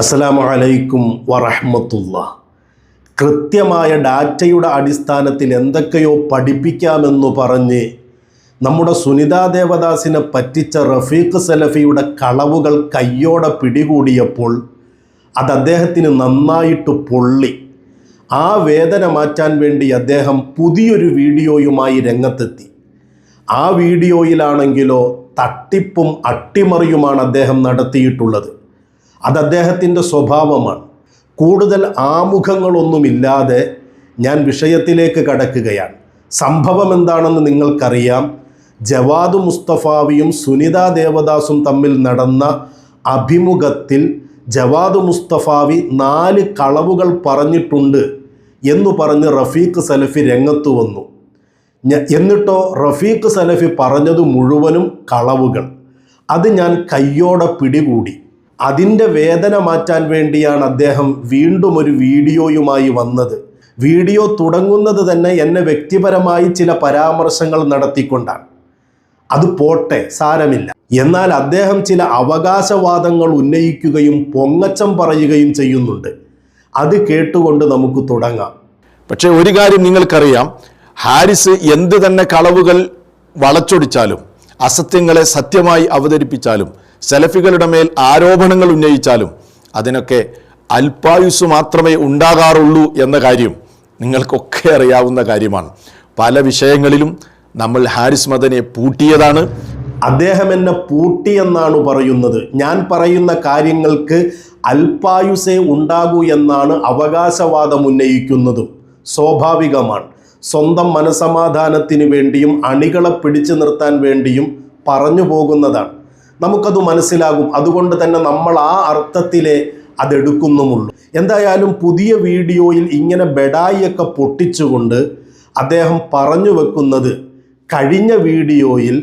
അസ്സലാമു അലൈക്കും വറഹ്മത്തുള്ള. കൃത്യമായ ഡാറ്റയുടെ അടിസ്ഥാനത്തിൽ എന്തൊക്കെയോ പഠിപ്പിക്കാമെന്നു പറഞ്ഞ് നമ്മുടെ സുനിതാ ദേവദാസിനെ പറ്റിച്ച റഫീഖ് സലഫിയുടെ കളവുകൾ കയ്യോടെ പിടികൂടിയപ്പോൾ അത് അദ്ദേഹത്തിന് നന്നായിട്ട് പൊള്ളി. ആ വേദന മാറ്റാൻ വേണ്ടി അദ്ദേഹം പുതിയൊരു വീഡിയോയുമായി രംഗത്തെത്തി. ആ വീഡിയോയിലാണെങ്കിലോ തട്ടിപ്പും അട്ടിമറിയുമാണ് അദ്ദേഹം നടത്തിയിട്ടുള്ളത്. അത് അദ്ദേഹത്തിന്റെ സ്വഭാവമാണ്. കൂടുതൽ ആമുഖങ്ങളൊന്നുമില്ലാതെ ഞാൻ വിഷയത്തിലേക്ക് കടക്കുകയാണ്. സംഭവം എന്താണെന്ന് നിങ്ങൾക്കറിയാം. ജവാദ് മുസ്തഫാവിയും സുനിത ദേവദാസും തമ്മിൽ നടന്ന അഭിമുഖത്തിൽ ജവാദ് മുസ്തഫാവി നാല് കളവുകൾ പറഞ്ഞിട്ടുണ്ട് എന്ന് പറഞ്ഞ് റഫീഖ് സലഫി രംഗത്ത് വന്നു. എന്നിട്ടോ റഫീഖ് സലഫി പറഞ്ഞത് മുഴുവനും കളവുകൾ. അത് ഞാൻ കയ്യോടെ പിടികൂടി. അതിന്റെ വേദന മാറ്റാൻ വേണ്ടിയാണ് അദ്ദേഹം വീണ്ടും ഒരു വീഡിയോയുമായി വന്നത്. വീഡിയോ തുടങ്ങുന്നത് തന്നെ എന്നെ വ്യക്തിപരമായി ചില പരാമർശങ്ങൾ നടത്തിക്കൊണ്ടാണ്. അത് പോട്ടെ സാരമില്ല. എന്നാൽ അദ്ദേഹം ചില അവകാശവാദങ്ങൾ ഉന്നയിക്കുകയും പൊങ്ങച്ചം പറയുകയും ചെയ്യുന്നുണ്ട്. അത് കേട്ടുകൊണ്ട് നമുക്ക് തുടങ്ങാം. പക്ഷേ ഒരു കാര്യം നിങ്ങൾക്കറിയാം. ഹാരിസ് എന്ത് തന്നെ കളവുകൾ വളച്ചൊടിച്ചാലും അസത്യങ്ങളെ സത്യമായി അവതരിപ്പിച്ചാലും സെലഫികളുടെ മേൽ ആരോപണങ്ങൾ ഉന്നയിച്ചാലും അതിനൊക്കെ അല്പായുസ് മാത്രമേ ഉണ്ടാകാറുള്ളൂ എന്ന കാര്യം നിങ്ങൾക്കൊക്കെ അറിയാവുന്ന കാര്യമാണ്. പല വിഷയങ്ങളിലും നമ്മൾ ഹാരിസ് മദനെ പൂട്ടിയതാണ്. അദ്ദേഹം എന്നെ പൂട്ടി എന്നാണ് പറയുന്നത്. ഞാൻ പറയുന്ന കാര്യങ്ങൾക്ക് അല്പായുസേ ഉണ്ടാകൂ എന്നാണ് അവകാശവാദം ഉന്നയിക്കുന്നതും. സ്വാഭാവികമാണ്. സ്വന്തം മനസമാധാനത്തിന് വേണ്ടിയും അണികളെ പിടിച്ചു നിർത്താൻ വേണ്ടിയും പറഞ്ഞു പോകുന്നതാണ്. നമുക്കത് മനസ്സിലാകും. അതുകൊണ്ട് തന്നെ നമ്മൾ ആ അർത്ഥത്തിലെ അതെടുക്കുന്നുമുള്ളൂ. എന്തായാലും പുതിയ വീഡിയോയിൽ ഇങ്ങനെ ബെഡായിയൊക്കെ പൊട്ടിച്ചുകൊണ്ട് അദ്ദേഹം പറഞ്ഞു വെക്കുന്നത് കഴിഞ്ഞ വീഡിയോയിൽ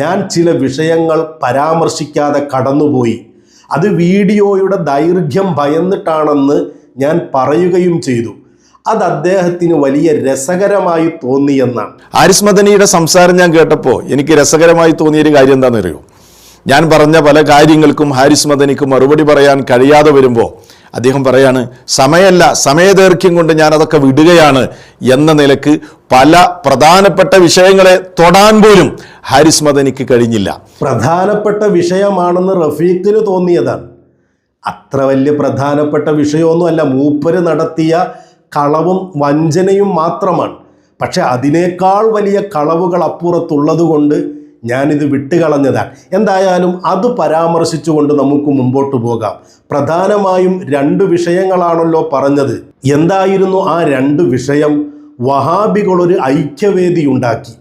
ഞാൻ ചില വിഷയങ്ങൾ പരാമർശിക്കാതെ കടന്നുപോയി. അത് വീഡിയോയുടെ ദൈർഘ്യം ഭയന്നിട്ടാണെന്ന് ഞാൻ പറയുകയും ചെയ്തു. അത് അദ്ദേഹത്തിന് വലിയ രസകരമായി തോന്നിയെന്നാണ്. ആരിസ്മദനിയുടെ സംസാരം ഞാൻ കേട്ടപ്പോൾ എനിക്ക് രസകരമായി തോന്നിയൊരു കാര്യം എന്താണെന്ന് അറിയോ ഞാൻ പറഞ്ഞ പല കാര്യങ്ങൾക്കും ഹാരിസ് മദനിക്ക് മറുപടി പറയാൻ കഴിയാതെ വരുമ്പോൾ അദ്ദേഹം പറയാണ് സമയമല്ല സമയദൈർഘ്യം കൊണ്ട് ഞാൻ അതൊക്കെ വിടുകയാണ് എന്ന നിലയ്ക്ക് പല പ്രധാനപ്പെട്ട വിഷയങ്ങളെ തൊടാൻ പോലും ഹാരിസ് മദനിക്ക് കഴിഞ്ഞില്ല. പ്രധാനപ്പെട്ട വിഷയമാണെന്ന് റഫീഖിന് തോന്നിയതാണ്. അത്ര വലിയ പ്രധാനപ്പെട്ട വിഷയമൊന്നും അല്ല മൂപ്പര് നടത്തിയ കളവും വഞ്ചനയും മാത്രമാണ്. പക്ഷെ അതിനേക്കാൾ വലിയ കളവുകൾ അപ്പുറത്തുള്ളത് കൊണ്ട് ഞാനിത് വിട്ടുകളഞ്ഞതാണ്. എന്തായാലും അത് പരാമർശിച്ചുകൊണ്ട് നമുക്ക് മുമ്പോട്ട് പോകാം. പ്രധാനമായും രണ്ട് വിഷയങ്ങളാണല്ലോ പറഞ്ഞത്. എന്തായിരുന്നു ആ രണ്ട് വിഷയം? വഹാബികളൊരു ഐക്യവേദി ഉണ്ടാക്കി.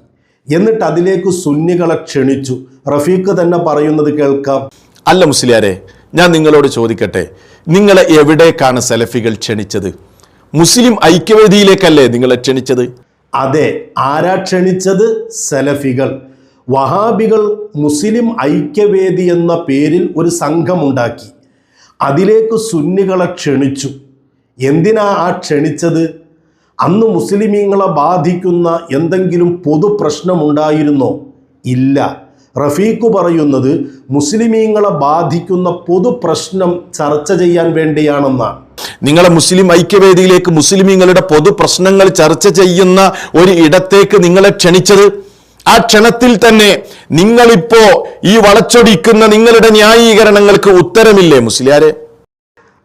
എന്നിട്ട് അതിലേക്ക് സുന്നികളെ ക്ഷണിച്ചു. റഫീഖ് തന്നെ പറയുന്നത് കേൾക്കാം. അല്ല മുസ്ലിയാരെ ഞാൻ നിങ്ങളോട് ചോദിക്കട്ടെ നിങ്ങളെ എവിടേക്കാണ് സെലഫികൾ ക്ഷണിച്ചത്? മുസ്ലിം ഐക്യവേദിയിലേക്കല്ലേ നിങ്ങളെ ക്ഷണിച്ചത്? അതെ ആരാ ക്ഷണിച്ചത്? സലഫികൾ. വഹാബികൾ മുസ്ലിം ഐക്യവേദി എന്ന പേരിൽ ഒരു സംഘമുണ്ടാക്കി. അതിലേക്ക് സുന്നികളെ ക്ഷണിച്ചു. എന്തിനാ ആ ക്ഷണിച്ചത്? അന്ന് മുസ്ലിമീങ്ങളെ ബാധിക്കുന്ന എന്തെങ്കിലും പൊതു പ്രശ്നമുണ്ടായിരുന്നോ ഇല്ല. റഫീഖ് പറയുന്നത് മുസ്ലിമീങ്ങളെ ബാധിക്കുന്ന പൊതു പ്രശ്നം ചർച്ച ചെയ്യാൻ വേണ്ടിയാണെന്നാണ്. നിങ്ങളെ മുസ്ലിം ഐക്യവേദിയിലേക്ക് മുസ്ലിമീങ്ങളുടെ പൊതു പ്രശ്നങ്ങൾ ചർച്ച ചെയ്യുന്ന ഒരു ഇടത്തേക്ക് നിങ്ങളെ ക്ഷണിച്ചത്? ആ ക്ഷണത്തിൽ തന്നെ നിങ്ങളിപ്പോ ഈ വളച്ചൊടിക്കുന്ന നിങ്ങളുടെ ന്യായീകരണങ്ങൾക്ക് ഉത്തരമില്ലേ മുസ്ലിയാരെ?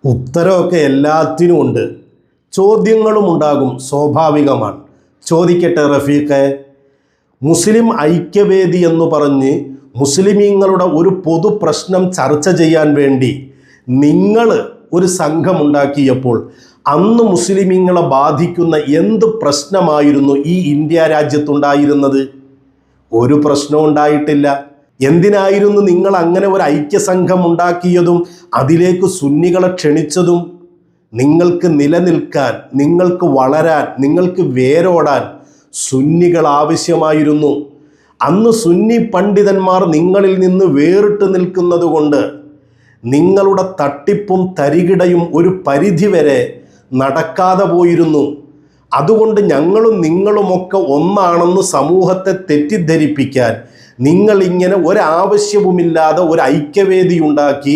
ഉത്തരമൊക്കെ എല്ലാത്തിനും ഉണ്ട്. ചോദ്യങ്ങളും ഉണ്ടാകും സ്വാഭാവികമാണ്. ചോദിക്കട്ടെ റഫീഖെ മുസ്ലിം ഐക്യവേദി എന്ന് പറഞ്ഞ് മുസ്ലിമീങ്ങളുടെ ഒരു പൊതു പ്രശ്നം ചർച്ച ചെയ്യാൻ വേണ്ടി നിങ്ങൾ ഒരു സംഘമുണ്ടാക്കിയപ്പോൾ അന്ന് മുസ്ലിമീങ്ങളെ ബാധിക്കുന്ന എന്ത് പ്രശ്നമായിരുന്നു ഈ ഇന്ത്യ രാജ്യത്തുണ്ടായിരുന്നത്? ഒരു പ്രശ്നവും ഉണ്ടായിട്ടില്ല. എന്തിനായിരുന്നു നിങ്ങൾ അങ്ങനെ ഒരു ഐക്യസംഘം ഉണ്ടാക്കിയതും അതിലേക്ക് സുന്നികളെ ക്ഷണിച്ചതും? നിങ്ങൾക്ക് നിലനിൽക്കാൻ നിങ്ങൾക്ക് വളരാൻ നിങ്ങൾക്ക് വേരോടാൻ സുന്നികൾ ആവശ്യമായിരുന്നു. അന്ന് സുന്നി പണ്ഡിതന്മാർ നിങ്ങളിൽ നിന്ന് വേറിട്ട് നിൽക്കുന്നത് കൊണ്ട് നിങ്ങളുടെ തട്ടിപ്പും തരികിടയും ഒരു പരിധിവരെ നടക്കാതെ പോയിരുന്നു. അതുകൊണ്ട് ഞങ്ങളും നിങ്ങളുമൊക്കെ ഒന്നാണെന്ന് സമൂഹത്തെ തെറ്റിദ്ധരിപ്പിക്കാൻ നിങ്ങൾ ഇങ്ങനെ ഒരാവശ്യവുമില്ലാതെ ഒരു ഐക്യവേദി ഉണ്ടാക്കി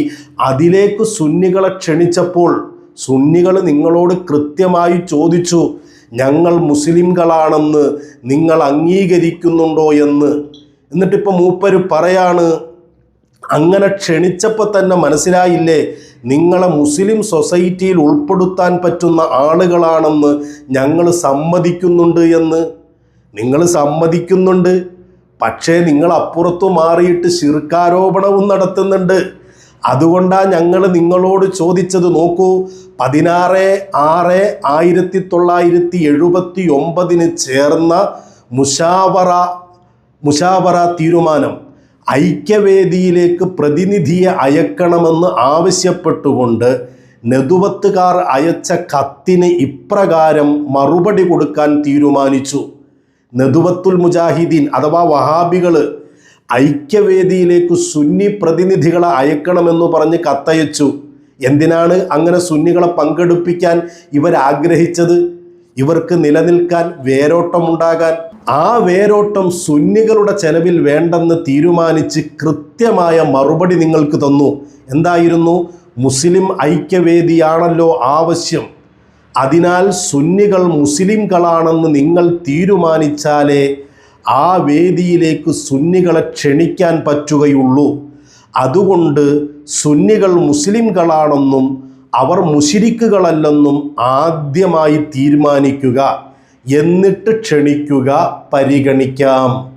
അതിലേക്ക് സുന്നികളെ ക്ഷണിച്ചപ്പോൾ സുന്നികൾ നിങ്ങളോട് കൃത്യമായി ചോദിച്ചു ഞങ്ങൾ മുസ്ലിംകളാണെന്ന് നിങ്ങൾ അംഗീകരിക്കുന്നുണ്ടോ എന്ന്? എന്നിട്ടിപ്പോൾ മൂപ്പര് പറയാണ് അങ്ങനെ ക്ഷണിച്ചപ്പോൾ തന്നെ മനസ്സിലായില്ലേ? നിങ്ങളെ മുസ്ലിം സൊസൈറ്റിയിൽ ഉൾപ്പെടുത്താൻ പറ്റുന്ന ആളുകളാണെന്ന് ഞങ്ങൾ സമ്മതിക്കുന്നുണ്ട് എന്ന്. നിങ്ങൾ സമ്മതിക്കുന്നുണ്ട്. പക്ഷേ നിങ്ങൾ അപ്പുറത്തു മാറിയിട്ട് ശിർക്കാരോപണവും നടത്തുന്നുണ്ട്. അതുകൊണ്ടാണ് ഞങ്ങൾ നിങ്ങളോട് ചോദിച്ചത് നോക്കൂ. പതിനാറ് ആറ് ആയിരത്തി തൊള്ളായിരത്തി എഴുപത്തി ഒമ്പതിന് ചേർന്ന മുഷാവറ മുഷാവറ തീരുമാനം. ഐക്യവേദിയിലേക്ക് പ്രതിനിധിയെ അയക്കണമെന്ന് ആവശ്യപ്പെട്ടുകൊണ്ട് നെതുവത്തുകാർ അയച്ച കത്തിന് ഇപ്രകാരം മറുപടി കൊടുക്കാൻ തീരുമാനിച്ചു. നെതുവത്തുൽ മുജാഹിദീൻ അഥവാ വഹാബികൾ ഐക്യവേദിയിലേക്ക് സുന്നി പ്രതിനിധികളെ അയക്കണമെന്ന് പറഞ്ഞ് കത്തയച്ചു. എന്തിനാണ് അങ്ങനെ സുന്നികളെ പങ്കെടുപ്പിക്കാൻ ഇവരാഗ്രഹിച്ചത്? ഇവർക്ക് നിലനിൽക്കാൻ വേരോട്ടമുണ്ടാകാൻ ആ വേരോട്ടം സുന്നികളുടെ ചെലവിൽ വേണ്ടെന്ന് തീരുമാനിച്ച് കൃത്യമായ മറുപടി നിങ്ങൾക്ക് തന്നു. എന്തായിരുന്നു? മുസ്ലിം ഐക്യവേദിയാണല്ലോ ആവശ്യം. അതിനാൽ സുന്നികൾ മുസ്ലിംകളാണെന്ന് നിങ്ങൾ തീരുമാനിച്ചാലേ ആ വേദിയിലേക്ക് സുന്നികളെ ക്ഷണിക്കാൻ പറ്റുകയുള്ളൂ. അതുകൊണ്ട് സുന്നികൾ മുസ്ലിംകളാണെന്നും അവർ മുഷിരിക്കുകളല്ലെന്നും ആദ്യമായി തീരുമാനിക്കുക. എന്നിട്ട് ക്ഷണിക്കുക പരിഗണിക്കാം.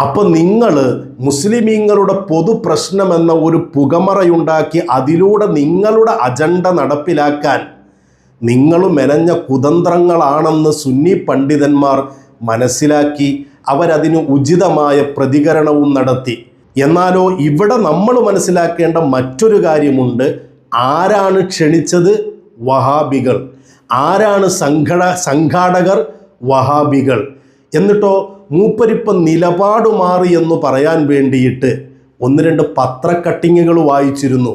അപ്പൊ നിങ്ങൾ മുസ്ലിമീങ്ങളുടെ പൊതു പ്രശ്നമെന്ന ഒരു പുകമറയുണ്ടാക്കി അതിലൂടെ നിങ്ങളുടെ അജണ്ട നടപ്പിലാക്കാൻ നിങ്ങൾ മെനഞ്ഞ കുതന്ത്രങ്ങളാണെന്ന് സുന്നി പണ്ഡിതന്മാർ മനസ്സിലാക്കി അവരതിന് ഉചിതമായ പ്രതികരണവും നടത്തി. എന്നാലോ ഇവിടെ നമ്മൾ മനസ്സിലാക്കേണ്ട മറ്റൊരു കാര്യമുണ്ട്. ആരാണ് ക്ഷണിച്ചത്? വഹാബികൾ. ആരാണ് സംഘട സംഘാടകർ? വഹാബികൾ. എന്നിട്ടോ മൂപ്പരിപ്പം നിലപാട് മാറി എന്ന് പറയാൻ വേണ്ടിയിട്ട് ഒന്ന് രണ്ട് പത്രക്കട്ടിങ്ങുകൾ വായിച്ചിരുന്നു.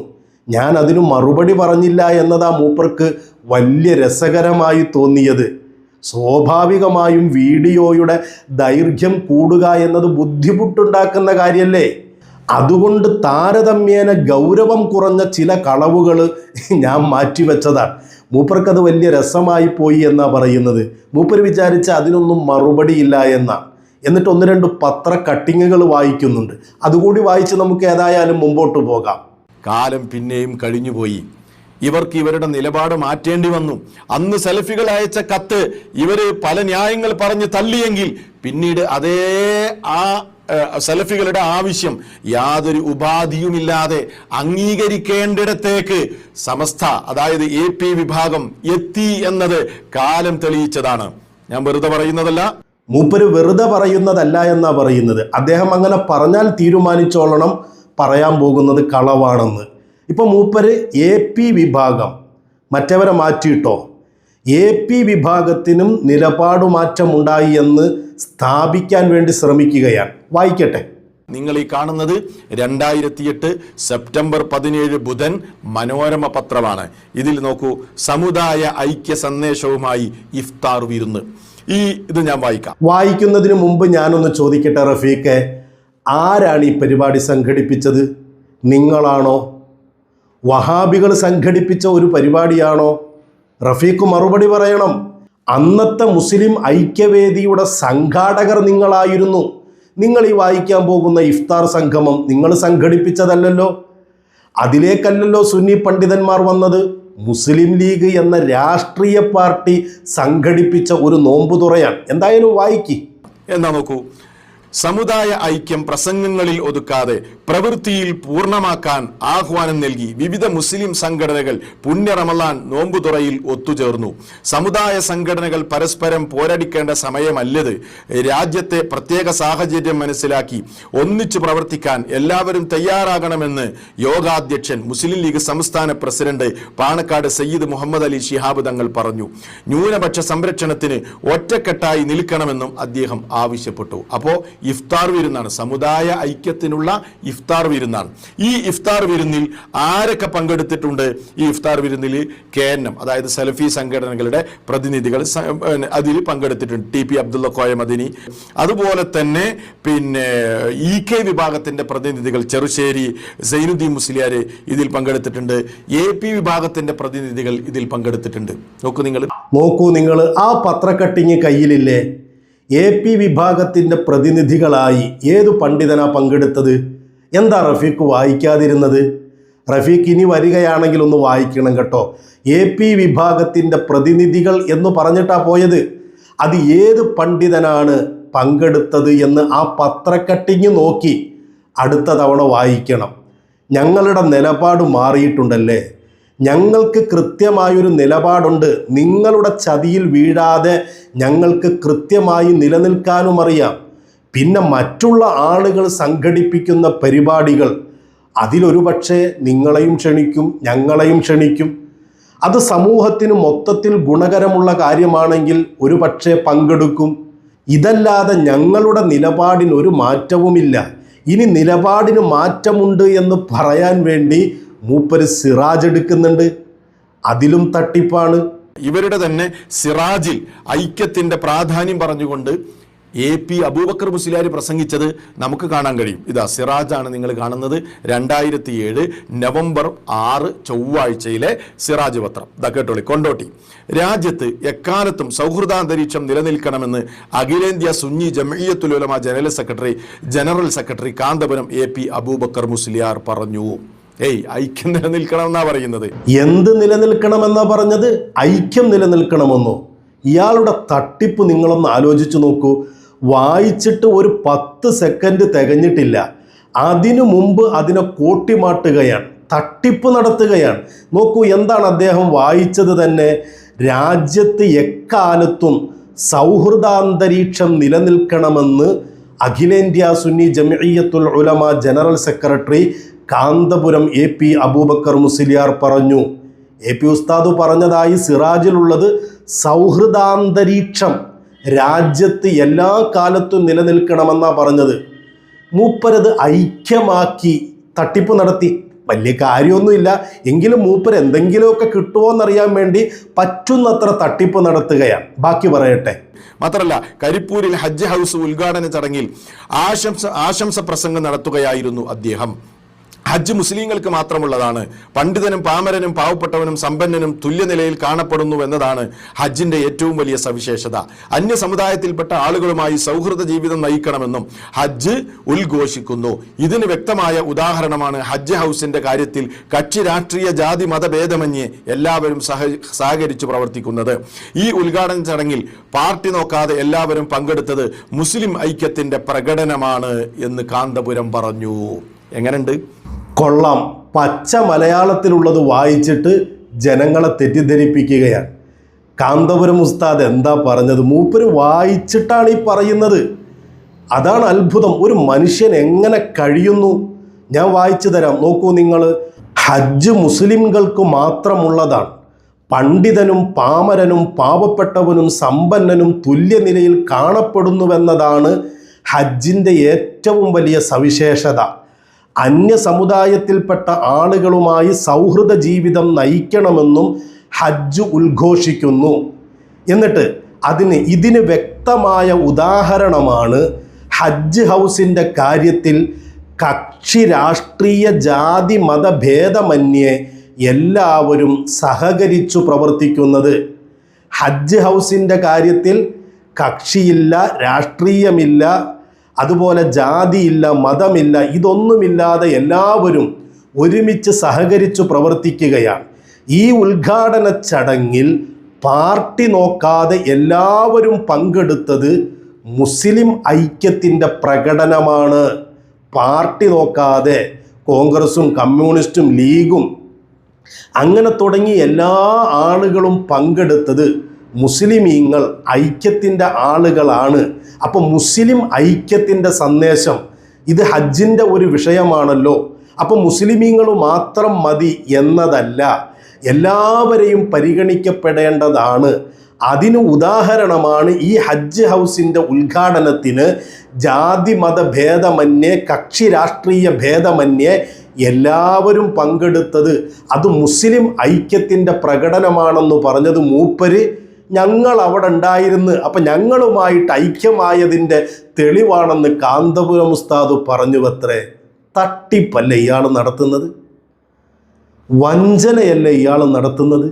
ഞാൻ അതിന് മറുപടി പറഞ്ഞില്ല എന്നതാ മൂപ്പർക്ക് വലിയ രസകരമായി തോന്നിയത്. സ്വാഭാവികമായും വീഡിയോയുടെ ദൈർഘ്യം കൂടുക എന്നത് ബുദ്ധിമുട്ടുണ്ടാക്കുന്ന കാര്യമല്ലേ അതുകൊണ്ട് താരതമ്യേന ഗൗരവം കുറഞ്ഞ ചില കളവുകൾ ഞാൻ മാറ്റിവെച്ചതാണ്. മൂപ്പർക്കത് വലിയ രസമായി പോയി എന്നാ പറയുന്നത്. മൂപ്പർ വിചാരിച്ച അതിനൊന്നും മറുപടിയില്ല എന്നാ. എന്നിട്ട് ഒന്ന് രണ്ട് പത്ര കട്ടിങ്ങുകൾ വായിക്കുന്നുണ്ട്. അതുകൂടി വായിച്ച് നമുക്ക് ഏതായാലും മുമ്പോട്ട് പോകാം. കാലം പിന്നെയും കഴിഞ്ഞുപോയി. ഇവർക്ക് ഇവരുടെ നിലപാട് മാറ്റേണ്ടി വന്നു. അന്ന് സെൽഫികൾ അയച്ച കത്ത് ഇവർ പല ന്യായങ്ങൾ പറഞ്ഞ് തള്ളിയെങ്കിൽ പിന്നീട് അതേ ആ ഏഹ്, സെൽഫികളുടെ ആവശ്യം യാതൊരു ഉപാധിയുമില്ലാതെ അംഗീകരിക്കേണ്ടിടത്തേക്ക് സമസ്ത അതായത് എ പി വിഭാഗം എത്തി എന്നത് കാലം തെളിയിച്ചതാണ്. ഞാൻ വെറുതെ പറയുന്നതല്ല. മൂപ്പര് വെറുതെ പറയുന്നതല്ല എന്നാ പറയുന്നത്. അദ്ദേഹം അങ്ങനെ പറഞ്ഞാൽ തീരുമാനിച്ചോളണം പറയാൻ പോകുന്നത് കളവാണെന്ന്. ഇപ്പൊ മൂപ്പര് എ പി വിഭാഗം മറ്റവരെ മാറ്റിയിട്ടോ? എ പി വിഭാഗത്തിനും നിലപാടുമാറ്റമുണ്ടായി എന്ന് സ്ഥാപിക്കാൻ വേണ്ടി ശ്രമിക്കുകയാണ്. വായിക്കട്ടെ. നിങ്ങൾ ഈ കാണുന്നത് രണ്ടായിരത്തി എട്ട് സെപ്റ്റംബർ പതിനേഴ് ബുധൻ മനോരമ പത്രമാണ്. ഇതിൽ നോക്കൂ സമുദായ ഐക്യ സന്ദേശവുമായി ഇഫ്താർ വിരുന്ന്. ഈ ഇത് ഞാൻ വായിക്കാം. വായിക്കുന്നതിന് മുമ്പ് ഞാനൊന്ന് ചോദിക്കട്ടെ റഫീഖ് ആരാണ് ഈ പരിപാടി സംഘടിപ്പിച്ചത്? നിങ്ങളാണോ? വഹാബികൾ സംഘടിപ്പിച്ച ഒരു പരിപാടിയാണോ? റഫീഖ് മറുപടി പറയണം. അന്നത്തെ മുസ്ലിം ഐക്യവേദിയുടെ സംഘാടകർ നിങ്ങളായിരുന്നു. നിങ്ങൾ ഈ വായിക്കാൻ പോകുന്ന ഇഫ്താർ സംഗമം നിങ്ങൾ സംഘടിപ്പിച്ചതല്ലല്ലോ. അതിലേക്കല്ലല്ലോ സുന്നി പണ്ഡിതന്മാർ വന്നത്. മുസ്ലിം ലീഗ് എന്ന രാഷ്ട്രീയ പാർട്ടി സംഘടിപ്പിച്ച ഒരു നോമ്പുതുറയാണ്. എന്തായാലും വായിക്കി. എന്താ നോക്കൂ? സമുദായ ഐക്യം പ്രസംഗങ്ങളിൽ ഒതുക്കാതെ പ്രവൃത്തിയിൽ പൂർണമാക്കാൻ ആഹ്വാനം നൽകി വിവിധ മുസ്ലിം സംഘടനകൾ പുണ്യ റമലാൻ നോമ്പുതുറയിൽ ഒത്തുചേർന്നു. സമുദായ സംഘടനകൾ പരസ്പരം പോരടിക്കേണ്ട സമയമല്ലത്. രാജ്യത്തെ പ്രത്യേക സാഹചര്യം മനസ്സിലാക്കി ഒന്നിച്ചു പ്രവർത്തിക്കാൻ എല്ലാവരും തയ്യാറാകണമെന്ന് യോഗാധ്യക്ഷൻ മുസ്ലിം ലീഗ് സംസ്ഥാന പ്രസിഡന്റ് പാണക്കാട് സയ്യിദ് മുഹമ്മദ് അലി ഷിഹാബ് തങ്ങൾ പറഞ്ഞു. ന്യൂനപക്ഷ സംരക്ഷണത്തിന് ഒറ്റക്കെട്ടായി നിൽക്കണമെന്നും അദ്ദേഹം ആവശ്യപ്പെട്ടു. അപ്പോൾ ഇഫ്താർ വിരുന്നാണ്. സമുദായ ഐക്യത്തിനുള്ള ഇഫ്താർ വിരുന്നാണ്. ഈ ഇഫ്താർ വിരുന്നിൽ ആരൊക്കെ പങ്കെടുത്തിട്ടുണ്ട്? ഈ ഇഫ്താർ വിരുന്നിൽ കെ അതായത് സലഫി സംഘടനകളുടെ പ്രതിനിധികൾ അതിൽ പങ്കെടുത്തിട്ടുണ്ട്. T P Abdulla Koya Madani. അതുപോലെ തന്നെ പിന്നെ ഇ കെ വിഭാഗത്തിന്റെ പ്രതിനിധികൾ ചെറുശ്ശേരി സൈനുദ്ദീൻ മുസ്ലിയാർ ഇതിൽ പങ്കെടുത്തിട്ടുണ്ട്. എ പി വിഭാഗത്തിന്റെ പ്രതിനിധികൾ ഇതിൽ പങ്കെടുത്തിട്ടുണ്ട്. നോക്കൂ നിങ്ങൾ. നോക്കൂ നിങ്ങൾ ആ പത്രക്കട്ടിങ് കയ്യിലില്ലേ? എ പി വിഭാഗത്തിന്റെ പ്രതിനിധികളായി ഏതു പണ്ഡിതനാ പങ്കെടുത്തത്? എന്താ റഫീഖ് വായിക്കാതിരുന്നത്? റഫീഖ് ഇനി വരികയാണെങ്കിൽ ഒന്ന് വായിക്കണം കേട്ടോ. എ പി വിഭാഗത്തിന്റെ പ്രതിനിധികൾ എന്ന് പറഞ്ഞിട്ടാ പോയത്. അത് ഏത് പണ്ഡിതനാണ് പങ്കെടുത്തത് എന്ന് ആ പത്രക്കട്ടിങ് നോക്കി അടുത്ത തവണ വായിക്കണം. ഞങ്ങളുടെ നിലപാട് മാറിയിട്ടുണ്ടല്ലേ? ഞങ്ങൾക്ക് കൃത്യമായൊരു നിലപാടുണ്ട്. നിങ്ങളുടെ ചതിയിൽ വീഴാതെ ഞങ്ങൾക്ക് കൃത്യമായി നിലനിൽക്കാനും അറിയാം. പിന്നെ മറ്റുള്ള ആളുകൾ സംഘടിപ്പിക്കുന്ന പരിപാടികൾ അതിലൊരു പക്ഷേ നിങ്ങളെയും ക്ഷണിക്കും ഞങ്ങളെയും ക്ഷണിക്കും. അത് സമൂഹത്തിന് മൊത്തത്തിൽ ഗുണകരമുള്ള കാര്യമാണെങ്കിൽ ഒരു പക്ഷേ പങ്കെടുക്കും. ഇതല്ലാതെ ഞങ്ങളുടെ നിലപാടിന് ഒരു മാറ്റവുമില്ല. ഇനി നിലപാടിന് മാറ്റമുണ്ട് എന്ന് പറയാൻ വേണ്ടി മൂപ്പര് സിറാജ് എടുക്കുന്നുണ്ട്. അതിലും തട്ടിപ്പാണ്. ഇവരുടെ തന്നെ സിറാജിൽ ഐക്യത്തിന്റെ പ്രാധാന്യം പറഞ്ഞുകൊണ്ട് എ പി അബൂബക്കർ മുസ്ലിയാർ പ്രസംഗിച്ചത് നമുക്ക് കാണാൻ കഴിയും. ഇതാ സിറാജാണ് നിങ്ങൾ കാണുന്നത്. രണ്ടായിരത്തി ഏഴ് നവംബർ ആറ് ചൊവ്വാഴ്ചയിലെ സിറാജ് പത്രം. ഇതാ കേട്ടോളി കൊണ്ടോട്ടി. രാജ്യത്ത് എക്കാലത്തും സൗഹൃദാന്തരീക്ഷം നിലനിൽക്കണമെന്ന് അഖിലേന്ത്യാ Sunni Jamiyyathul Ulama general secretary general secretary Kanthapuram A P Abubakar Musliyar പറഞ്ഞു. ഏയ് ഐക്യം നിലനിൽക്കണമെന്നാ പറയുന്നത്. എന്ത് നിലനിൽക്കണമെന്നാ പറഞ്ഞത്? ഐക്യം നിലനിൽക്കണമെന്നോ? ഇയാളുടെ തട്ടിപ്പ് നിങ്ങളൊന്ന് ആലോചിച്ചു നോക്കൂ. വായിച്ചിട്ട് ഒരു പത്ത് സെക്കൻഡ് തികഞ്ഞിട്ടില്ല. അതിനു മുമ്പ് അതിനെ കോട്ടിമാട്ടുകയാണ് തട്ടിപ്പ് നടത്തുകയാണ്. നോക്കൂ എന്താണ് അദ്ദേഹം വായിച്ചത് തന്നെ? രാജ്യത്ത് എക്കാലത്തും സൗഹൃദാന്തരീക്ഷം നിലനിൽക്കണമെന്ന് അഖിലേന്ത്യാ Sunni Jamiyyathul Ulama general secretary Kanthapuram A P Abubakar Musliyar പറഞ്ഞു. എ പി ഉസ്താദ് പറഞ്ഞതായി സിറാജിലുള്ളത് സൗഹൃദാന്തരീക്ഷം. രാജ്യത്ത് എല്ലാ കാലത്തും നിലനിൽക്കണമെന്നാണ് പറഞ്ഞത്. മൂപ്പരത് ഐക്യമാക്കി തട്ടിപ്പ് നടത്തി. വലിയ കാര്യമൊന്നുമില്ല. എങ്കിലും മൂപ്പർ എന്തെങ്കിലുമൊക്കെ കിട്ടുമോ എന്നറിയാൻ വേണ്ടി പറ്റുന്നത്ര തട്ടിപ്പ് നടത്തുകയാണ്. ബാക്കി പറയട്ടെ. മാത്രമല്ല കരിപ്പൂരിൽ ഹജ്ജ് ഹൗസ് ഉദ്ഘാടന ചടങ്ങിൽ ആശംസ ആശംസ പ്രസംഗം നടത്തുകയായിരുന്നു അദ്ദേഹം. ഹജ്ജ് മുസ്ലിങ്ങൾക്ക് മാത്രമുള്ളതാണ്. പണ്ഡിതനും പാമരനും പാവപ്പെട്ടവനും സമ്പന്നനും തുല്യനിലയിൽ കാണപ്പെടുന്നു എന്നതാണ് ഹജ്ജിന്റെ ഏറ്റവും വലിയ സവിശേഷത. അന്യ സമുദായത്തിൽപ്പെട്ട ആളുകളുമായി സൗഹൃദ ജീവിതം നയിക്കണമെന്നും ഹജ്ജ് ഉദ്ഘോഷിക്കുന്നു. ഇതിന് വ്യക്തമായ ഉദാഹരണമാണ് ഹജ്ജ് ഹൗസിന്റെ കാര്യത്തിൽ കക്ഷി രാഷ്ട്രീയ ജാതി മതഭേദമന്യേ എല്ലാവരും സഹ സഹകരിച്ചു പ്രവർത്തിക്കുന്നത്. ഈ ഉദ്ഘാടന ചടങ്ങിൽ പാർട്ടി നോക്കാതെ എല്ലാവരും പങ്കെടുത്തത് മുസ്ലിം ഐക്യത്തിന്റെ പ്രകടനമാണ് എന്ന് കാന്തപുരം പറഞ്ഞു. എങ്ങനെയുണ്ട്? കൊള്ളാം. പച്ച മലയാളത്തിലുള്ളത് വായിച്ചിട്ട് ജനങ്ങളെ തെറ്റിദ്ധരിപ്പിക്കുകയാണ്. കാന്തപുരം ഉസ്താദ് എന്താ പറഞ്ഞത്? മൂപ്പര് വായിച്ചിട്ടാണ് ഈ പറയുന്നത്. അതാണ് അത്ഭുതം. ഒരു മനുഷ്യൻ എങ്ങനെ കഴിയുന്നു? ഞാൻ വായിച്ചു തരാം. നോക്കൂ നിങ്ങൾ ഹജ്ജ് മുസ്ലിംകൾക്ക് മാത്രമുള്ളതാണ്. പണ്ഡിതനും പാമരനും പാവപ്പെട്ടവനും സമ്പന്നനും തുല്യനിലയിൽ കാണപ്പെടുന്നുവെന്നതാണ് ഹജ്ജിന്റെ ഏറ്റവും വലിയ സവിശേഷത. അന്യ സമുദായത്തിൽപ്പെട്ട ആളുകളുമായി സൗഹൃദ ജീവിതം നയിക്കണമെന്നും ഹജ്ജ് ഉദ്ഘോഷിക്കുന്നു. എന്നിട്ട് അതിന് ഇതിന് വ്യക്തമായ ഉദാഹരണമാണ് ഹജ്ജ് ഹൗസിന്റെ കാര്യത്തിൽ കക്ഷി രാഷ്ട്രീയ ജാതി മതഭേദമന്യേ എല്ലാവരും സഹകരിച്ചു പ്രവർത്തിക്കുന്നത്. ഹജ്ജ് ഹൗസിന്റെ കാര്യത്തിൽ കക്ഷിയില്ല രാഷ്ട്രീയമില്ല അതുപോലെ ജാതിയില്ല മതമില്ല ഇതൊന്നുമില്ലാതെ എല്ലാവരും ഒരുമിച്ച് സഹകരിച്ചു പ്രവർത്തിക്കുകയാണ്. ഈ ഉദ്ഘാടന ചടങ്ങിൽ പാർട്ടി നോക്കാതെ എല്ലാവരും പങ്കെടുത്തത് മുസ്ലിം ഐക്യത്തിന്റെ പ്രകടനമാണ്. പാർട്ടി നോക്കാതെ കോൺഗ്രസും കമ്മ്യൂണിസ്റ്റും ലീഗും അങ്ങനെ തുടങ്ങി എല്ലാ ആളുകളും പങ്കെടുത്തത് മുസ്ലിമീങ്ങൾ ഐക്യത്തിന്റെ ആളുകളാണ്. അപ്പോൾ മുസ്ലിം ഐക്യത്തിന്റെ സന്ദേശം ഇത് ഹജ്ജിന്റെ ഒരു വിഷയമാണല്ലോ. അപ്പോൾ മുസ്ലിമീങ്ങൾ മാത്രം മതി എന്നതല്ല എല്ലാവരെയും പരിഗണിക്കപ്പെടേണ്ടതാണ്. അതിന് ഉദാഹരണമാണ് ഈ ഹജ്ജ് ഹൗസിന്റെ ഉദ്ഘാടനത്തിന് ജാതി മത ഭേദമന്യേ കക്ഷി രാഷ്ട്രീയ ഭേദമന്യേ എല്ലാവരും പങ്കെടുത്തത്. അത് മുസ്ലിം ഐക്യത്തിന്റെ പ്രകടനമാണെന്ന് പറഞ്ഞത് മൂപ്പര് ഞങ്ങൾ അവിടെ ഉണ്ടായിരുന്നു അപ്പം ഞങ്ങളുമായിട്ട് ഐക്യമായതിന്റെ തെളിവാണെന്ന് കാന്തപുരം ഉസ്താദ് പറഞ്ഞുവത്രേ. തട്ടിപ്പല്ലേ ഇയാൾ നടത്തുന്നത്? വഞ്ചനയല്ലേ ഇയാൾ നടത്തുന്നത്?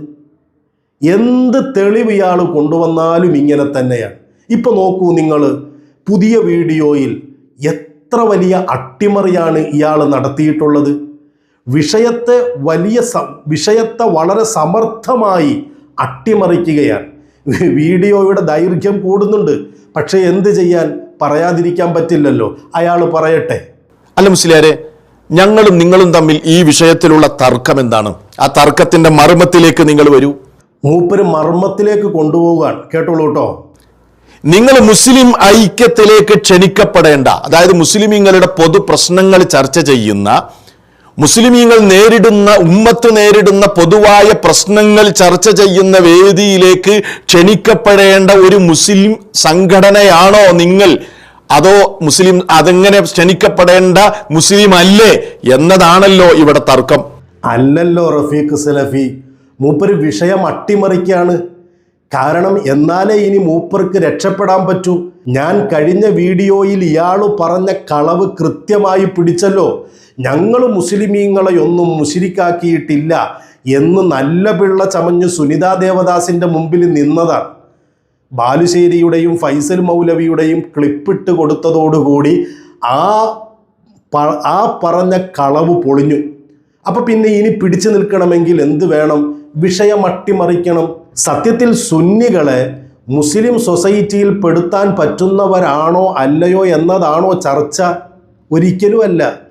എന്ത് തെളിവ് ഇയാൾ കൊണ്ടുവന്നാലും ഇങ്ങനെ തന്നെയാണ്. ഇപ്പൊ നോക്കൂ നിങ്ങൾ പുതിയ വീഡിയോയിൽ എത്ര വലിയ അട്ടിമറിയാണ് ഇയാൾ നടത്തിയിട്ടുള്ളത്. വിഷയത്തെ വലിയ വിഷയത്തെ വളരെ സമർത്ഥമായി അട്ടിമറിക്കുകയാണ്. വീഡിയോയുടെ ദൈർഘ്യം കൂടുന്നുണ്ട്. പക്ഷേ എന്ത് ചെയ്യാൻ പറയാതിരിക്കാൻ പറ്റില്ലല്ലോ. അയാൾ പറയട്ടെ. അല്ല മുസ്ലിയാരെ ഞങ്ങളും നിങ്ങളും തമ്മിൽ ഈ വിഷയത്തിലുള്ള തർക്കം എന്താണ്? ആ തർക്കത്തിന്റെ മർമ്മത്തിലേക്ക് നിങ്ങൾ വരൂ. മൂപ്പര് മർമ്മത്തിലേക്ക് കൊണ്ടുപോകാൻ കേട്ടോളൂ കേട്ടോ. നിങ്ങൾ മുസ്ലിം ഐക്യത്തിലേക്ക് ക്ഷണിക്കപ്പെടേണ്ട അതായത് മുസ്ലിമീങ്ങളുടെ പൊതു പ്രശ്നങ്ങൾ ചർച്ച ചെയ്യുന്ന മുസ്ലിമീങ്ങൾ നേരിടുന്ന ഉമ്മത്ത് നേരിടുന്ന പൊതുവായ പ്രശ്നങ്ങൾ ചർച്ച ചെയ്യുന്ന വേദിയിലേക്ക് ക്ഷണിക്കപ്പെടേണ്ട ഒരു മുസ്ലിം സംഘടനയാണോ നിങ്ങൾ? അതോ മുസ്ലിം അതെങ്ങനെ ക്ഷണിക്കപ്പെടേണ്ട മുസ്ലിം അല്ലേ എന്നതാണല്ലോ ഇവിടെ തർക്കം. അല്ലല്ലോ റഫീഖ് സലഫി മൂപ്പര് വിഷയം അട്ടിമറിക്കാണ്. കാരണം എന്നാലേ ഇനി മൂപ്പർക്ക് രക്ഷപ്പെടാൻ പറ്റൂ. ഞാൻ കഴിഞ്ഞ വീഡിയോയിൽ ഇയാൾ പറഞ്ഞ കളവ് കൃത്യമായി പിടിച്ചല്ലോ. ഞങ്ങൾ മുസ്ലിമീങ്ങളെ ഒന്നും മുശിരിക്കാക്കിയിട്ടില്ല എന്ന് നല്ല പിള്ള ചമഞ്ഞ് സുനിതാ ദേവദാസിന്റെ മുമ്പിൽ നിന്നതാണ്. ബാലുശ്ശേരിയുടെയും ഫൈസൽ മൗലവിയുടെയും ക്ലിപ്പിട്ട് കൊടുത്തതോടുകൂടി ആ ആ പറഞ്ഞ കളവ് പൊളിഞ്ഞു. അപ്പോൾ പിന്നെ ഇനി പിടിച്ചു നിൽക്കണമെങ്കിൽ എന്ത് വേണം? വിഷയം അട്ടിമറിക്കണം. സത്യത്തിൽ സുന്നികളെ മുസ്ലിം സൊസൈറ്റിയിൽ പെടുത്താൻ പറ്റുന്നവരാണോ അല്ലയോ എന്നതാണോ ചർച്ച ഒരിക്കലുമല്ല.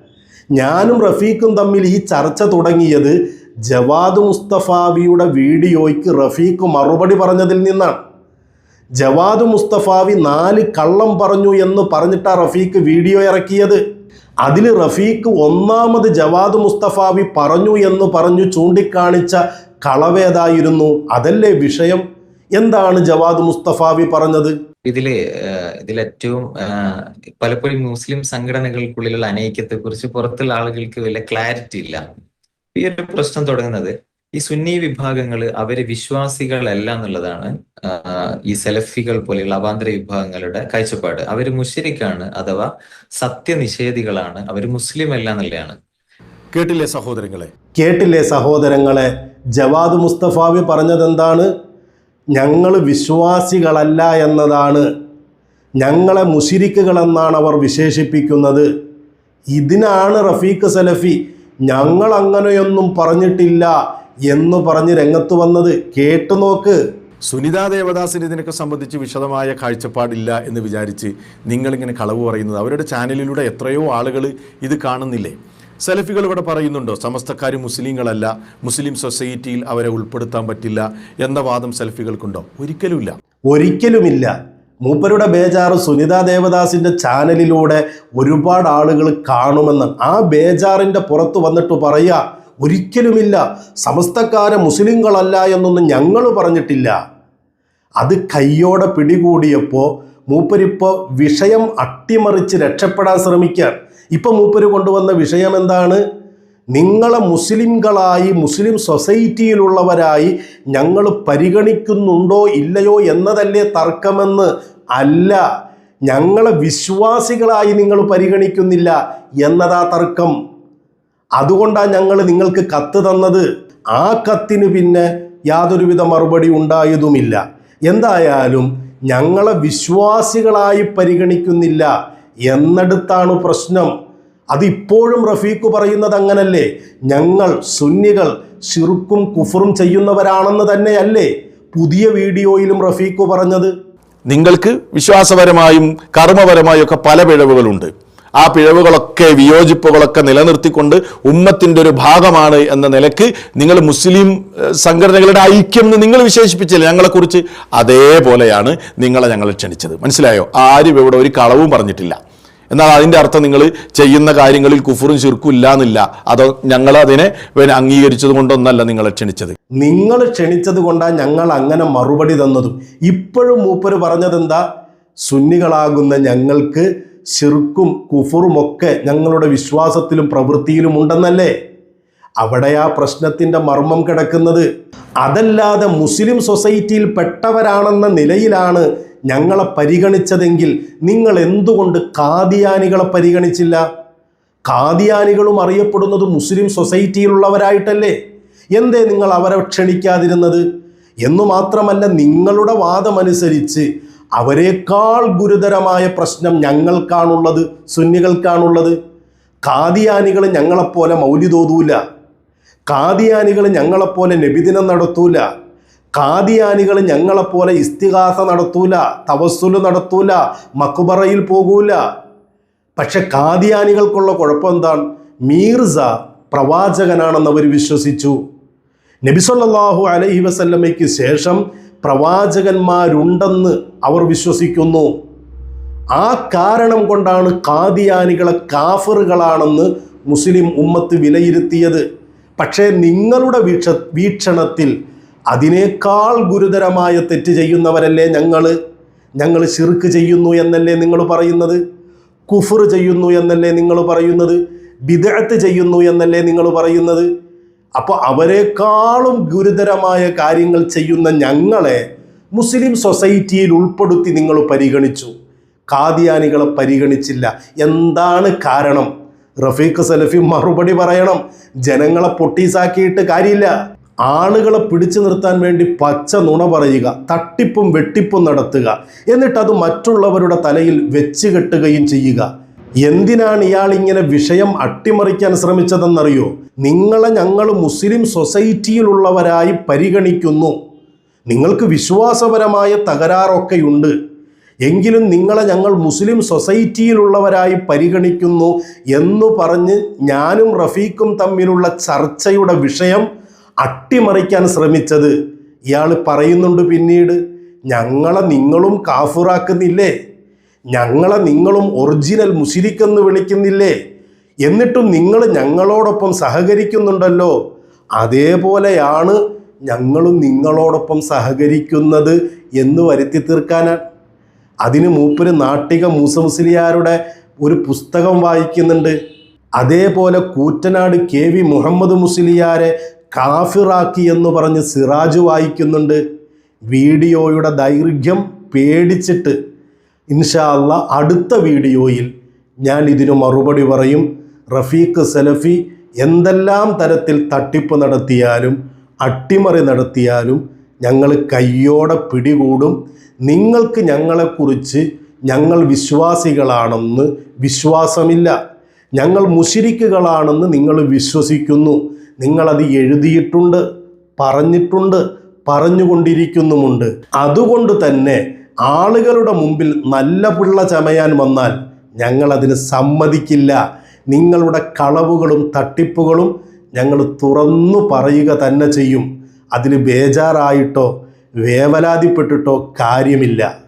ഞാനും റഫീഖും തമ്മിൽ ഈ ചർച്ച തുടങ്ങിയത് ജവാദ് മുസ്തഫാവിയുടെ വീഡിയോയ്ക്ക് റഫീഖ് മറുപടി പറഞ്ഞതിൽ നിന്നാണ്. ജവാദ് മുസ്തഫാവി നാല് കള്ളം പറഞ്ഞു എന്ന് പറഞ്ഞിട്ടാണ് റഫീഖ് വീഡിയോ ഇറക്കിയത്. അതിൽ റഫീഖ് ഒന്നാമത് ജവാദ് മുസ്തഫാവി പറഞ്ഞു എന്ന് പറഞ്ഞു ചൂണ്ടിക്കാണിച്ച കളവേതായിരുന്നു അതല്ലേ വിഷയം? എന്താണ് ജവാദ് മുസ്തഫാവി പറഞ്ഞത്? ഇതിൽ ഇതിലേറ്റവും പലപ്പോഴും മുസ്ലിം സംഘടനകൾക്കുള്ളിലുള്ള അനൈക്യത്തെ കുറിച്ച് പുറത്തുള്ള ആളുകൾക്ക് വലിയ ക്ലാരിറ്റി ഇല്ല. ഈ ഒരു പ്രശ്നം തുടങ്ങുന്നത് ഈ സുന്നി വിഭാഗങ്ങൾ അവർ വിശ്വാസികളല്ല എന്നുള്ളതാണ് ഈ സെലഫികൾ പോലെയുള്ള അവാന്തര വിഭാഗങ്ങളുടെ കാഴ്ചപ്പാട്. അവർ മുഷരിക്കാണ് അഥവാ സത്യനിഷേധികളാണ് അവർ മുസ്ലിം അല്ല എന്നുള്ളതാണ്. കേട്ടില്ലേ സഹോദരങ്ങളെ? കേട്ടില്ലേ സഹോദരങ്ങളെ? ജവാദ് മുസ്തഫാവി പറഞ്ഞതെന്താണ്? ഞങ്ങൾ വിശ്വാസികളല്ല എന്നതാണ്. ഞങ്ങളെ മുഷിരിക്കുകളെന്നാണ് അവർ വിശേഷിപ്പിക്കുന്നത്. ഇതിനാണ് റഫീഖ് സലഫി ഞങ്ങൾ അങ്ങനെയൊന്നും പറഞ്ഞിട്ടില്ല എന്ന് പറഞ്ഞ് രംഗത്ത് വന്നത്. കേട്ടു നോക്ക്. സുനിതാ ദേവദാസിന് ഇതിനൊക്കെ സംബന്ധിച്ച് വിശദമായ കാഴ്ചപ്പാടില്ല എന്ന് വിചാരിച്ച് നിങ്ങളിങ്ങനെ കളവ് പറയുന്നത് അവരുടെ ചാനലിലൂടെ എത്രയോ ആളുകൾ ഇത് കാണുന്നില്ലേ? സെലഫികൾ ഇവിടെ പറയുന്നുണ്ടോ? സമസ്തക്കാർ മുസ്ലിങ്ങളല്ല മുസ്ലിം സൊസൈറ്റിയിൽ അവരെ ഉൾപ്പെടുത്താൻ പറ്റില്ല എന്ന വാദം സലഫികൾക്കുണ്ടോ ഒരിക്കലുമില്ല. ഒരിക്കലുമില്ല. മൂപ്പരുടെ ബേജാറ് സുനിതാ ദേവദാസിന്റെ ചാനലിലൂടെ ഒരുപാട് ആളുകൾ കാണുമെന്നാണ് ആ ബേജാറിന്റെ പുറത്ത് വന്നിട്ട് പറയുക ഒരിക്കലുമില്ല. സമസ്തക്കാരെ മുസ്ലിങ്ങളല്ല എന്നൊന്നും ഞങ്ങൾ പറഞ്ഞിട്ടില്ല. അത് കയ്യോടെ പിടികൂടിയപ്പോൾ മൂപ്പരിപ്പോൾ വിഷയം അട്ടിമറിച്ച് രക്ഷപ്പെടാൻ ശ്രമിക്കാൻ ഇപ്പം മൂപ്പര് കൊണ്ടുവന്ന വിഷയം എന്താണ്? നിങ്ങളെ മുസ്ലിംകളായി മുസ്ലിം സൊസൈറ്റിയിലുള്ളവരായി ഞങ്ങൾ പരിഗണിക്കുന്നുണ്ടോ ഇല്ലയോ എന്നതല്ലേ തർക്കമെന്ന് അല്ല. ഞങ്ങളെ വിശ്വാസികളായി നിങ്ങൾ പരിഗണിക്കുന്നില്ല എന്നതാ തർക്കം. അതുകൊണ്ടാണ് ഞങ്ങൾ നിങ്ങൾക്ക് കത്ത് തന്നത്. ആ കത്തിന് പിന്നെ യാതൊരുവിധ മറുപടി ഉണ്ടായതുമില്ല. എന്തായാലും ഞങ്ങളെ വിശ്വാസികളായി പരിഗണിക്കുന്നില്ല. എന്നിടത്താണ് പ്രശ്നം. അതിപ്പോഴും റഫീഖ് പറയുന്നത് അങ്ങനല്ലേ? ഞങ്ങൾ സുന്നികൾ ശിർക്കും കുഫറും ചെയ്യുന്നവരാണെന്ന് തന്നെയല്ലേ പുതിയ വീഡിയോയിലും റഫീഖ് പറഞ്ഞത്? നിങ്ങൾക്ക് വിശ്വാസപരമായും കർമ്മപരമായും ഒക്കെ പല പിഴവുകളുണ്ട്. ആ പിഴവുകളൊക്കെ വിയോജിപ്പുകളൊക്കെ നിലനിർത്തിക്കൊണ്ട് ഉമ്മത്തിന്റെ ഒരു ഭാഗമാണ് എന്ന നിലയ്ക്ക് നിങ്ങൾ മുസ്ലിം സംഘടനകളുടെ ഐക്യം എന്ന് നിങ്ങൾ വിശേഷിപ്പിച്ചില്ല? ഞങ്ങളെക്കുറിച്ച് അതേപോലെയാണ് നിങ്ങളെ ഞങ്ങൾ ക്ഷണിച്ചത്. മനസ്സിലായോ? ആരും ഇവിടെ ഒരു കളവും പറഞ്ഞിട്ടില്ല. എന്നാൽ അതിന്റെ അർത്ഥം നിങ്ങൾ ചെയ്യുന്ന കാര്യങ്ങളിൽ കുഫറും ചുരുക്കും ഇല്ല എന്നില്ല അതോ ഞങ്ങൾ അതിനെ പിന്നെ അംഗീകരിച്ചത് കൊണ്ടൊന്നല്ല നിങ്ങളെ ക്ഷണിച്ചത്. നിങ്ങൾ ക്ഷണിച്ചത് കൊണ്ടാണ് ഞങ്ങൾ അങ്ങനെ മറുപടി തന്നതും. ഇപ്പോഴും മൂപ്പര് പറഞ്ഞതെന്താ? സുന്നികളാകുന്ന ഞങ്ങൾക്ക് ശിർക്കും കുഫറുമൊക്കെ ഞങ്ങളുടെ വിശ്വാസത്തിലും പ്രവൃത്തിയിലും ഉണ്ടെന്നല്ലേ? അവിടെ ആ പ്രശ്നത്തിന്റെ മർമ്മം കിടക്കുന്നത് അതല്ലാതെ മുസ്ലിം സൊസൈറ്റിയിൽ പെട്ടവരാണെന്ന നിലയിലാണ് ഞങ്ങളെ പരിഗണിച്ചതെങ്കിൽ നിങ്ങൾ എന്തുകൊണ്ട് കാദിയാനികളെ പരിഗണിച്ചില്ല? കാദിയാനികളും അറിയപ്പെടുന്നത് മുസ്ലിം സൊസൈറ്റിയിലുള്ളവരായിട്ടല്ലേ? എന്തേ നിങ്ങൾ അവരെ ക്ഷണിക്കാതിരുന്നത്? എന്നു മാത്രമല്ല നിങ്ങളുടെ വാദമനുസരിച്ച് അവരെക്കാൾ ഗുരുതരമായ പ്രശ്നം ഞങ്ങൾക്കാണുള്ളത് സുന്നികൾക്കാണുള്ളത്. കാദിയാനികൾ ഞങ്ങളെപ്പോലെ മൗലിതോതൂല കാദിയാനികൾ ഞങ്ങളെപ്പോലെ നബിദിനം നടത്തൂല. കാദിയാനികൾ ഞങ്ങളെപ്പോലെ ഇസ്തിഹാസ നടത്തൂല തവസ്സുൽ നടത്തൂല മക്കുബറയിൽ പോകൂല. പക്ഷെ കാദിയാനികൾക്കുള്ള കുഴപ്പം എന്താണ് മീർസ പ്രവാചകനാണെന്ന് അവർ വിശ്വസിച്ചു നബിസൊല്ലാഹു അലൈഹി വസല്ലമയ്ക്ക് ശേഷം പ്രവാചകന്മാരുണ്ടെന്ന് അവർ വിശ്വസിക്കുന്നു. ആ കാരണം കൊണ്ടാണ് കാദിയാനികളെ കാഫറുകളാണെന്ന് മുസ്ലിം ഉമ്മത്ത് വിലയിരുത്തിയത്. പക്ഷേ നിങ്ങളുടെ വീക്ഷ വീക്ഷണത്തിൽ അതിനേക്കാൾ ഗുരുതരമായ തെറ്റ് ചെയ്യുന്നവരല്ലേ ഞങ്ങൾ ഞങ്ങൾ ശിർക്ക് ചെയ്യുന്നു എന്നല്ലേ നിങ്ങൾ പറയുന്നത്? കുഫർ ചെയ്യുന്നു എന്നല്ലേ നിങ്ങൾ പറയുന്നത്? ബിദഅത്ത് ചെയ്യുന്നു എന്നല്ലേ നിങ്ങൾ പറയുന്നത്? അപ്പോൾ അവരെക്കാളും ഗുരുതരമായ കാര്യങ്ങൾ ചെയ്യുന്ന ഞങ്ങളെ മുസ്ലിം സൊസൈറ്റിയിൽ ഉൾപ്പെടുത്തി നിങ്ങൾ പരിഗണിച്ചു. കാദിയാനികളെ പരിഗണിച്ചില്ല. എന്താണ് കാരണം? റഫീഖ് സലഫി മറുപടി പറയണം. ജനങ്ങളെ പൊട്ടീസാക്കിയിട്ട് കാര്യമില്ല. ആളുകളെ പിടിച്ചു നിർത്താൻ വേണ്ടി പച്ച നുണ പറയുക തട്ടിപ്പും വെട്ടിപ്പും നടത്തുക. എന്നിട്ട് അത് മറ്റുള്ളവരുടെ തലയിൽ വെച്ച് കെട്ടുകയും ചെയ്യുക. എന്തിനാണ് ഇയാൾ ഇങ്ങനെ വിഷയം അട്ടിമറിക്കാൻ ശ്രമിച്ചതെന്നറിയോ? നിങ്ങളെ ഞങ്ങൾ മുസ്ലിം സൊസൈറ്റിയിലുള്ളവരായി പരിഗണിക്കുന്നു. നിങ്ങൾക്ക് വിശ്വാസപരമായ തകരാറൊക്കെയുണ്ട്. എങ്കിലും നിങ്ങളെ ഞങ്ങൾ മുസ്ലിം സൊസൈറ്റിയിലുള്ളവരായി പരിഗണിക്കുന്നു എന്ന് പറഞ്ഞ് ഞാനും റഫീഖും തമ്മിലുള്ള ചർച്ചയുടെ വിഷയം അട്ടിമറിക്കാൻ ശ്രമിച്ചത്. ഇയാൾ പറയുന്നുണ്ട് പിന്നീട് ഞങ്ങളെ നിങ്ങളും കാഫുറാക്കുന്നില്ലേ? ഞങ്ങളെ നിങ്ങളും ഒറിജിനൽ മുഷിരിക്കെന്ന് വിളിക്കുന്നില്ലേ? എന്നിട്ടും നിങ്ങൾ ഞങ്ങളോടൊപ്പം സഹകരിക്കുന്നുണ്ടല്ലോ. അതേപോലെയാണ് ഞങ്ങളും നിങ്ങളോടൊപ്പം സഹകരിക്കുന്നത് എന്ന് വരുത്തി തീർക്കാനാണ് അതിന് മൂപ്പര് നാട്ടിക മൂസ മുസ്ലിയാരുടെ ഒരു പുസ്തകം വായിക്കുന്നുണ്ട്. അതേപോലെ കൂറ്റനാട് കെ വി മുഹമ്മദ് മുസ്ലിയാരെ കാഫിറാക്കി എന്ന് പറഞ്ഞ് സിറാജ് വായിക്കുന്നുണ്ട്. വീഡിയോയുടെ ദൈർഘ്യം പേടിച്ചിട്ട് ഇൻഷാ അല്ല അടുത്ത വീഡിയോയിൽ ഞാൻ ഇതിനു മറുപടി പറയും. റഫീഖ് സലഫി എന്തെല്ലാം തരത്തിൽ തട്ടിപ്പ് നടത്തിയാലും അട്ടിമറി നടത്തിയാലും ഞങ്ങൾ കയ്യോടെ പിടികൂടും. നിങ്ങൾക്ക് ഞങ്ങളെക്കുറിച്ച് ഞങ്ങൾ വിശ്വാസികളാണെന്ന് വിശ്വാസമില്ല. ഞങ്ങൾ മുഷിരിക്കുകളാണെന്ന് നിങ്ങൾ വിശ്വസിക്കുന്നു. നിങ്ങളത് എഴുതിയിട്ടുണ്ട് പറഞ്ഞിട്ടുണ്ട് പറഞ്ഞുകൊണ്ടിരിക്കുന്നുമുണ്ട്. അതുകൊണ്ട് തന്നെ ആളുകളുടെ മുമ്പിൽ നല്ല പിള്ള ചമയാൻ വന്നാൽ ഞങ്ങളതിന് സമ്മതിക്കില്ല. നിങ്ങളുടെ കളവുകളും തട്ടിപ്പുകളും ഞങ്ങൾ തുറന്നു പറയുക തന്നെ ചെയ്യും. അതിന് ബേജാറായിട്ടോ വേവലാതിപ്പെട്ടിട്ടോ കാര്യമില്ല.